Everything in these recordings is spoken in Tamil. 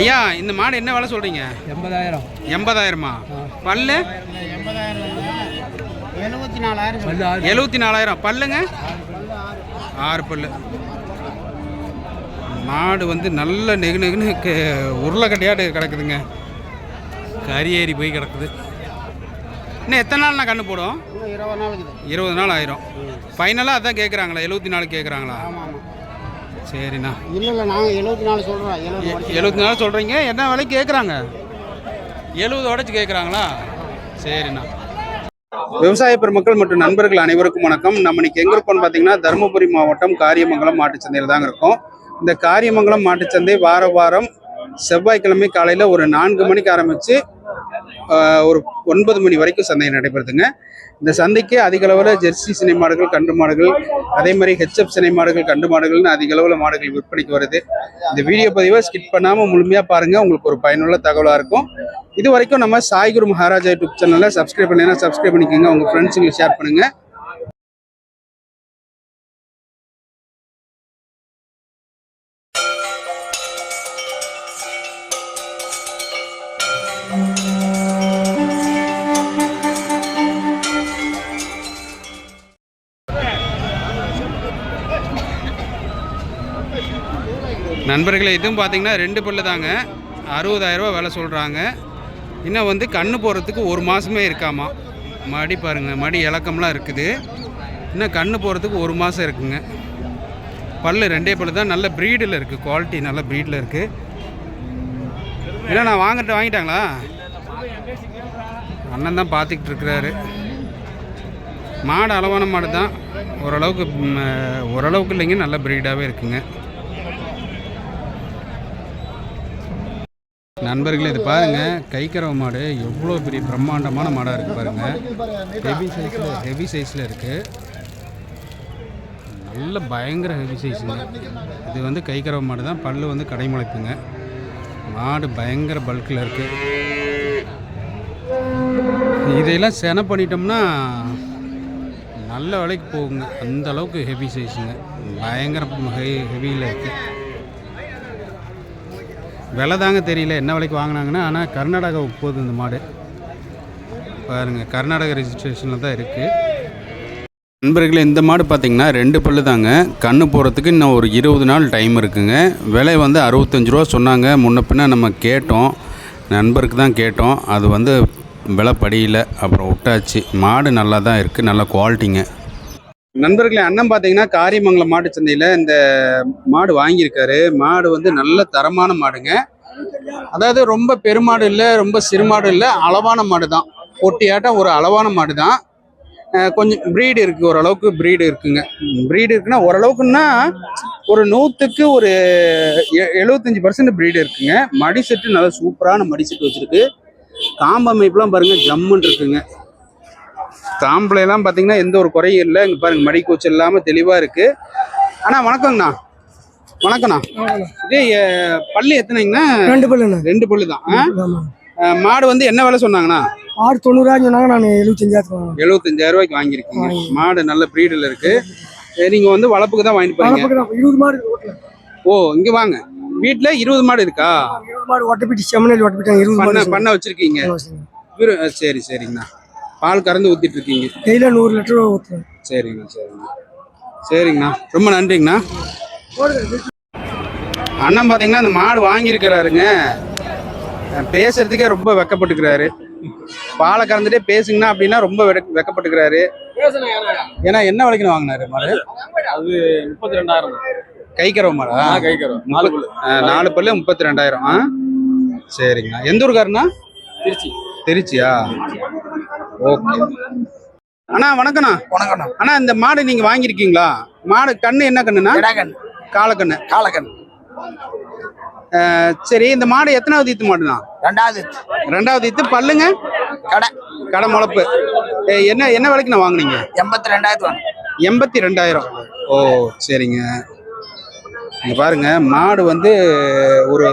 ஐயா இந்த மாடு என்ன விலை சொல்கிறீங்க எண்பதாயிரம். எண்பதாயிரமா? பல்லு? எழுபத்தி நாலாயிரம் எழுபத்தி நாலாயிரம் பல்லுங்க? ஆறு பல்லு. மாடு வந்து நல்ல நெகு நெகுன்னு உருளைக்கட்டையாட்டு கிடக்குதுங்க. கறி ஏறி போய் கிடக்குது. இன்னும் எத்தனை நாள் நான் கண்ணு போடும்? இன்னும் இருபது நாள் ஆயிரும். ஃபைனலாக அதான் கேட்குறாங்களா எழுபத்தி நாலு கேட்குறாங்களா சரிண்ணா. இல்லை இல்லை நாங்கள் எழுபத்தி நாலு சொல்கிறோம் எழுபது எழுபத்தி நாலு சொல்கிறீங்க என்ன விலைக்கு கேட்குறாங்க எழுபது உடச்சி கேட்குறாங்களா சரிண்ணா. விவசாய பெருமக்கள் மற்றும் நண்பர்கள் அனைவருக்கும் வணக்கம். நம்ம இன்னைக்கு எங்க இருக்கோம்னு பார்த்தீங்கன்னா தருமபுரி மாவட்டம் காரியமங்கலம் மாட்டுச்சந்தையில் தாங்க இருக்கோம். இந்த காரியமங்கலம் மாட்டுச்சந்தை வார வாரம் செவ்வாய்க்கிழமை காலையில் ஒரு நான்கு மணிக்கு ஆரம்பித்து ஒரு ஒன்பது மணி வரைக்கும் சந்தை நடைபெறுதுங்க. இந்த சந்தைக்கு அதிக அளவில் ஜெர்சி சினை மாடுகள் கண்டு மாடுகள் அதே மாதிரி ஹெச்எப் சினை மாடுகள் கண்டு மாடுகள்னு அதிக அளவில் மாடுகள் விற்பனைக்கு வருது. இந்த வீடியோ பதிவை ஸ்கிப் பண்ணாமல் முழுமையாக பாருங்கள் உங்களுக்கு ஒரு பயனுள்ள தகவலாக இருக்கும். இது வரைக்கும் நம்ம சாய்குரு மகாராஜா யூடியூப் சேனலில் சப்ஸ்கிரைப் பண்ணலைன்னா சப்ஸ்கிரைப் பண்ணிக்கோங்க. உங்கள் ஃப்ரெண்ட்ஸுங்களுக்கு ஷேர் பண்ணுங்கள் நண்பர்களே இதுவும் பார்த்தீங்கன்னா ரெண்டு பல்லு தாங்க. அறுபதாயிரரூபா விலை சொல்கிறாங்க இன்னும் வந்து கண்ணு போகிறதுக்கு ஒரு மாதமே இருக்காமா? மடி பாருங்கள் மடி இலக்கம்லாம் இருக்குது. இன்னும் கண்ணு போகிறதுக்கு ஒரு மாதம் இருக்குங்க. பல்லு ரெண்டே பல்லு தான் நல்ல ப்ரீடில் இருக்குது குவாலிட்டி நல்ல ப்ரீடில் இருக்குது இல்லை நான் வாங்கிட்டு வாங்கிட்டாங்களா? அண்ணன் தான் பார்த்துக்கிட்டு இருக்கிறாரு. மாடு அளவான மாடு தான். ஓரளவுக்கு ஓரளவுக்கு இல்லைங்க நல்ல ப்ரீடாகவே இருக்குங்க. நண்பர்களே இது பாருங்கள் கைக்கரவ மாடு எவ்வளோ பெரிய பிரம்மாண்டமான மாடாக இருக்குது பாருங்கள் ஹெவி சைஸில் ஹெவி சைஸில் இருக்குது நல்ல பயங்கர ஹெவி சைஸுங்க இது வந்து கைக்கரவ மாடு தான். பல்லு வந்து கடைமுளைப்புங்க மாடு பயங்கர பல்கில் இருக்குது இதையெல்லாம் செனை பண்ணிட்டோம்னா நல்ல விலைக்கு போகுங்க. அந்த அளவுக்கு ஹெவி சைஸுங்க பயங்கர ஹெவியில் இருக்குது விலை தாங்க தெரியல என்ன விலைக்கு வாங்கினாங்கன்னா. ஆனால் கர்நாடகா போகுது இந்த மாடு. பாருங்கள் கர்நாடகா ரிஜிஸ்ட்ரேஷனில் தான் இருக்குது நண்பர்களே இந்த மாடு பார்த்தீங்கன்னா ரெண்டு பல்லு தாங்க. கண்ணு போகிறதுக்கு இன்னும் ஒரு இருபது நாள் டைம் இருக்குங்க. விலை வந்து அறுபத்தஞ்சு ரூபா சொன்னாங்க. முன்ன பின்ன நம்ம கேட்டோம். நண்பருக்கு தான் கேட்டோம். அது வந்து விலை படியில அப்புறம் விட்டாச்சு மாடு நல்லா தான் இருக்குது நல்ல குவாலிட்டிங்க நண்பர்களே அண்ணன் பார்த்தீங்கன்னா காரியமங்கலம் மாட்டு சந்தையில் இந்த மாடு வாங்கியிருக்காரு. மாடு வந்து நல்ல தரமான மாடுங்க. அதாவது ரொம்ப பெருமாடு இல்லை ரொம்ப சிறுமாடு இல்லை அளவான மாடு தான் பொட்டியாட்டம் ஒரு அளவான மாடு தான் கொஞ்சம் ப்ரீடு இருக்குது ஓரளவுக்கு ப்ரீடு இருக்குங்க. ப்ரீடு இருக்குன்னா ஓரளவுக்குன்னா ஒரு நூற்றுக்கு ஒரு எ- பர்சன்ட் ப்ரீடு இருக்குங்க. மடி செட்டு நல்லா சூப்பரான மடி செட்டு வச்சுருக்கு. காம்பமைப்புலாம் பாருங்கள் ஜம்முன்னு இருக்குங்க. தாம்பளையெல்லாம் பார்த்தீங்கன்னா எந்த ஒரு குறையும் இல்லை. இங்கே பாருங்க மடி கூச்சல் இல்லாமல் தெளிவாக இருக்கு. அண்ணா வணக்கங்கண்ணா. வணக்கண்ணா. இது பல்லு எத்தனைங்கண்ணா? ரெண்டு பல்லுண்ணா. ரெண்டு பல்லு தான் மாடு வந்து என்ன விலை சொன்னாங்கண்ணா? ஆறு தொண்ணூறாயிரம் சொன்னாங்க நான் எழுபத்தஞ்சாயிரத்துக்கு வாங்கினேன். எழுபத்தஞ்சாயிரம் ரூபாய்க்கு வாங்கியிருக்கீங்க. மாடு நல்ல ப்ரீடில் இருக்கு. அஹ், நீங்க வந்து வளர்ப்புக்கு தான் வாங்கிட்டு போறீங்க. பக்கத்துல இருபது மாடு ஓ இங்க வாங்க. வீட்டில் இருபது மாடு இருக்கா? இருபது மாடு ஒட்டப்பிட்டு செம்மனல் ஒட்டப்பிட்டாங்க இருபது பண்ண மாடு பண்ண வச்சிருக்கீங்க. சரி சரிங்கண்ணா. பால் கறந்து ஊத்திட்டு இருக்கீங்க டெய்லியும் நூறு லிட்டர் ஊற்றுவேன் சரிங்கண்ணா சரிங்கண்ணா. சரிங்கண்ணா. ரொம்ப நன்றிங்கண்ணா. அண்ணன் பார்த்தீங்கன்னா அந்த மாடு வாங்கியிருக்கிறாருங்க. பேசுறதுக்கே ரொம்ப வெக்கப்பட்டுக்கிறாரு. பாலை கறந்துட்டே பேசுங்கண்ணா அப்படின்னா ரொம்ப வெக்க- வெக்கப்பட்டுக்கிறாரு. ஏன்னா என்ன விலைக்கு வாங்கினாரு மாடு? அது முப்பத்தி ரெண்டாயிரம் கை கறவை மாடா கைக்கிறோம் முப்பத்- அஹ் நாலு பல்லு முப்பத்தி ரெண்டாயிரம் ஆ? சரிங்கண்ணா. எந்த ஊருக்காருண்ணா திருச்சி. திருச்சியா? ஓகே. அண்ணா வணக்கண்ணா வணக்கண்ணா அண்ணா இந்த மாடு நீங்க வாங்கியிருக்கீங்களா? மாடு கண்ணு என்ன கண்ணுண்ணா? காலக்கண்ணு. காலக்கன். அஹ் சரி இந்த மாடு எத்தனாவது ஈத்து மாடுண்ணா? ரெண்டாவது ரெண்டாவது ஈத்து. பல்லுங்க? கடை. கடை முளப்பு. என்ன என்ன விலைக்கு நான் வாங்குனீங்க? எண்பத்தி ரெண்டாயிரத்து எண்பத்தி ரெண்டாயிரம் ஓ சரிங்க. இங்க பாருங்க மாடு வந்து ஒரு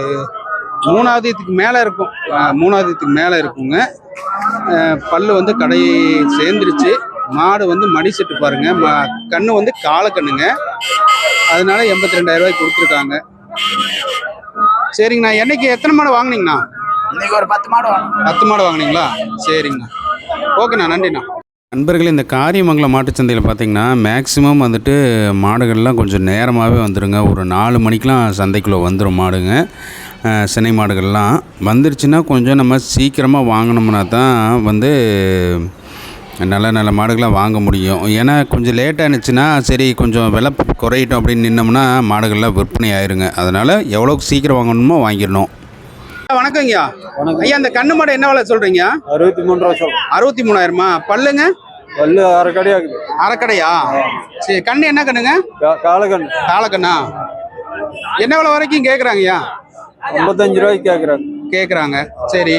மூணாவது ஈத்துக்கு மேலே இருக்கும். மூணாவது ஈத்துக்கு மேலே இருக்குங்க. பல்லு வந்து கடை சேர்ந்துருச்சு. மாடு வந்து மடி செட்டு பாருங்க. ம- கண்ணு வந்து காலக்கண்ணுங்க அதனால எண்பத்தி ரெண்டாயிரம் கொடுத்துருக்காங்க. சரிங்கண்ணா. என்னைக்கு எத்தனை மாடு வாங்குனீங்கண்ணா? இன்னைக்கு ஒரு பத்து மாடு பத்து மாடு வாங்குனீங்களா? சரிங்கண்ணா. ஓகேண்ணா. நன்றிண்ணா. நண்பர்களே இந்த காரியமங்கலம் மாட்டுச்சந்தையில் பார்த்தீங்கன்னா மேக்ஸிமம் வந்துட்டு மாடுகள்லாம் கொஞ்சம் நேரமாகவே வந்துடுங்க ஒரு நாலு மணிக்கெலாம் சந்தைக்குள்ளே வந்துடும் மாடுங்க. சினை மாடுகள்லாம் வந்துருச்சுன்னா கொஞ்சம் நம்ம சீக்கிரமாக வாங்கினோம்னா தான் வந்து நல்ல நல்ல மாடுகளாக வாங்க முடியும். ஏன்னா கொஞ்சம் லேட் ஆனிச்சுன்னா சரி கொஞ்சம் விலை குறையட்டும் அப்படின்னு நின்னோம்னா மாடுகள்லாம் விற்பனை ஆயிருங்க. அதனால் எவ்வளோக்கு சீக்கிரம் வாங்கணுமோ வாங்கிடணும். வணக்கம் ஐயா. ஐயா அந்த கண்ணு மாடு என்ன விலை சொல்கிறீங்க அறுபத்தி மூணு ரூபா அறுபத்தி மூணாயிரமா? பல்லுங்க? பல்லு அரைக்கடியா அரைக்கடையா? சரி கண்ணு என்ன கண்ணுங்க? காலக்கண்ணு காலக்கண்ணா என்ன விலை வரைக்கும் கேட்குறாங்கய்யா ஐம்பத்தஞ்சு ரூபாய்க்கு கேட்குறாங்க கேட்குறாங்க சரி.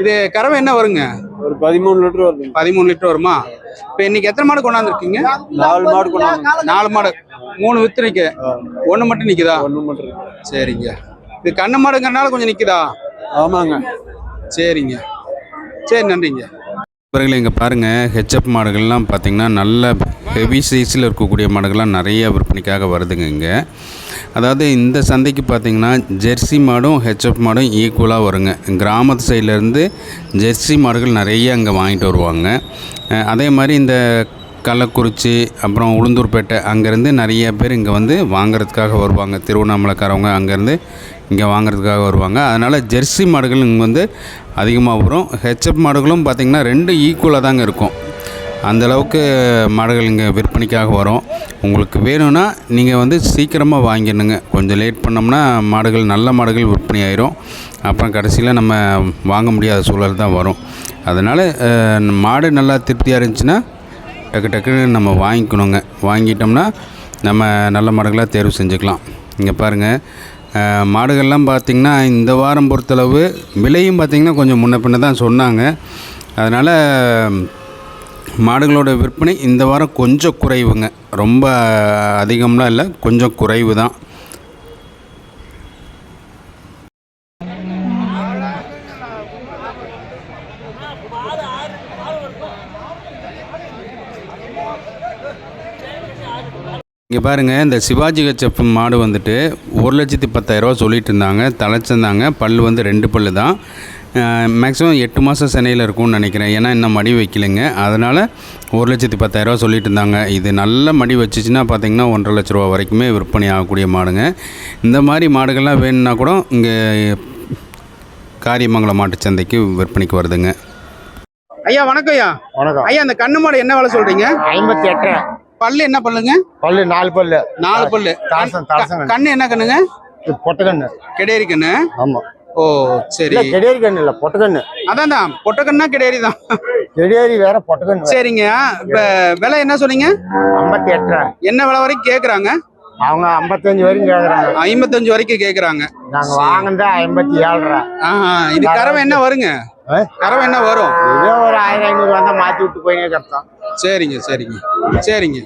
இது கறவை என்ன வருங்க? ஒரு பதிமூணு லிட்டர் வருது பதிமூணு லிட்டர் வருமா? இப்போ இன்னைக்கு எத்தனை மாடு கொண்டாந்துருக்கீங்க? நாலு மாடு கொண்டாந்து நாலு மாடு. மூணு வித்து நிற்க ஒன்று மட்டும் நிற்குதா ஒன்று மட்டும் இருக்கு. சரிங்க. இது கண்ணு மாடுங்கிறனால கொஞ்சம் நிற்குதா ஆமாங்க. சரிங்க. சரி நன்றிங்க. இவர்கள் இங்கே பாருங்கள் ஹெச்எப் மாடுகள்லாம் பார்த்திங்கன்னா நல்ல ஹெவி சைஸில் இருக்கக்கூடிய மாடுகள்லாம் நிறைய விற்பனைக்காக வருதுங்க இங்கே. அதாவது இந்த சந்தைக்கு பார்த்திங்கன்னா ஜெர்சி மாடும் ஹெச்எஃப் மாடும் ஈக்குவலாக வருங்க. கிராமத்து சைட்லேருந்து ஜெர்சி மாடுகள் நிறைய அங்கே வாங்கிட்டு வருவாங்க. அதே மாதிரி இந்த கள்ளக்குறிச்சி அப்புறம் உளுந்தூர்பேட்டை அங்கேருந்து நிறைய பேர் இங்கே வந்து வாங்கிறதுக்காக வருவாங்க. திருவண்ணாமலைக்காரவங்க அங்கேருந்து இங்கே வாங்குறதுக்காக வருவாங்க. அதனால் ஜெர்சி மாடுகள் இங்கே வந்து அதிகமாக வரும். ஹெச்எப் மாடுகளும் பார்த்திங்கன்னா ரெண்டு ஈக்குவலாக தாங்க இருக்கும். அந்தளவுக்கு மாடுகள் இங்கே விற்பனைக்காக வரும். உங்களுக்கு வேணும்னா நீங்கள் வந்து சீக்கிரமாக வாங்கிடணுங்க. கொஞ்சம் லேட் பண்ணோம்னா மாடுகள் நல்ல மாடுகள் விற்பனை ஆயிரும். அப்புறம் கடைசியில் நம்ம வாங்க முடியாத சூழல் தான் வரும். அதனால் மாடு நல்லா திருப்தியாக இருந்துச்சுன்னா டக்கு டக்குன்னு நம்ம வாங்கிக்கணுங்க. வாங்கிட்டோம்னா நம்ம நல்ல மாடுகளாக தேர்வு செஞ்சுக்கலாம். இங்கே பாருங்கள் மாடுகள்லாம் பார்த்திங்கன்னா இந்த வாரம் பொறுத்தளவு விலையும் பார்த்திங்கன்னா கொஞ்சம் முன்ன பின்ன தான் சொன்னாங்க. அதனால் மாடுகளோட விற்பனை இந்த வாரம் கொஞ்சம் குறைவுங்க. ரொம்ப அதிகம்லாம் இல்லை கொஞ்சம் குறைவு தான். இங்கே பாருங்கள் இந்த சிவாஜி கச்சப் மாடு வந்துட்டு ஒரு லட்சத்தி பத்தாயிரரூவா சொல்லிட்டு இருந்தாங்க தலைச்சிருந்தாங்க பல் வந்து ரெண்டு பல் தான். மேக்ஸிமம் எட்டு மாதம் சென்னையில் இருக்கும்னு நினைக்கிறேன். ஏன்னா இன்னும் மடி வைக்கலைங்க. அதனால் ஒரு லட்சத்தி பத்தாயிரரூவா சொல்லிட்டு இருந்தாங்க. இது நல்ல மடி வச்சுச்சுன்னா பார்த்தீங்கன்னா ஒன்றரை லட்ச ரூபா வரைக்குமே விற்பனை ஆகக்கூடிய மாடுங்க. இந்த மாதிரி மாடுகள்லாம் வேணும்னா கூட இங்கே காரியமங்கலம் மாட்டுச் சந்தைக்கு விற்பனைக்கு வருதுங்க. ஐயா வணக்கம் ஐயா. வணக்கம். ஐயா அந்த கண்ணு மாடு என்ன வேலை சொல்கிறீங்க ஐம்பத்தி எட்டு பல்லு என்ன பல்லுங்க? பல்லு நாலு பல்லு. நாலு பல்லு. கண்ணு. கண்ணு என்ன கண்ணுங்க? இது பொட்டக்கண்ணு கிடையரி கண்ணு. ஆமா. ஓ சரி. கெடியேரி கண்ணு இல்ல பொட்டக்கண்ணு அதான் தான் பொட்டக்கண்ணா கிடையரி தான் கெடியேரி வேற. பொட்டக்கண்ணு. சரிங்க. இப்ப விலை என்ன சொன்னீங்க? ஐம்பத்தி எட்டு என்ன விலை வரைக்கும் கேக்குறாங்க? அவங்க ஐம்பத்தஞ்சு வரைக்கும் கேக்குறாங்க. ஐம்பத்தஞ்சு வரைக்கும் கேக்குறாங்க. நாங்க வாங்கினது ஐம்பத்தி ஏழு இது கறவை என்ன வருங்க? கறவை என்ன வரும்? இதே ஒரு ஆயிரம் ஐநூறு வந்தா மாத்தி விட்டு போயினே கஷ்டம் சரிங்க சரிங்க. சரிங்க.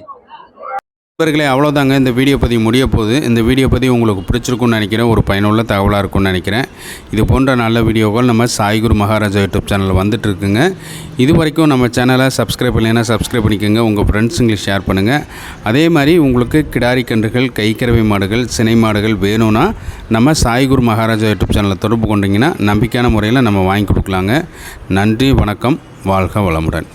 நண்பர்களே அவ்வளோதாங்க இந்த வீடியோ பதிவு முடிய போகுது. இந்த வீடியோ பதிவு உங்களுக்கு பிடிச்சிருக்குன்னு நினைக்கிறேன். ஒரு பயனுள்ள தகவலாக இருக்கும்னு நினைக்கிறேன். இது போன்ற நல்ல வீடியோக்கள் நம்ம சாய்குரு மகாராஜா யூடியூப் சேனலில் வந்துட்டு இருக்குங்க இது வரைக்கும் நம்ம சேனலை சப்ஸ்கிரைப் இல்லைன்னா சப்ஸ்கிரைப் பண்ணிக்கோங்க. உங்கள் ஃப்ரெண்ட்ஸுங்களுக்கு ஷேர் பண்ணுங்கள் அதே மாதிரி உங்களுக்கு கிடாரி கன்றுகள் கைக்கரவை மாடுகள் சினை மாடுகள் வேணும்னா நம்ம சாய்குரு மகாராஜா யூடியூப் சேனலை தொடர்பு கொண்டிங்கன்னா நம்பிக்கையான முறையில் நம்ம வாங்கி கொடுக்கலாங்க. நன்றி வணக்கம். வாழ்க வளமுடன்.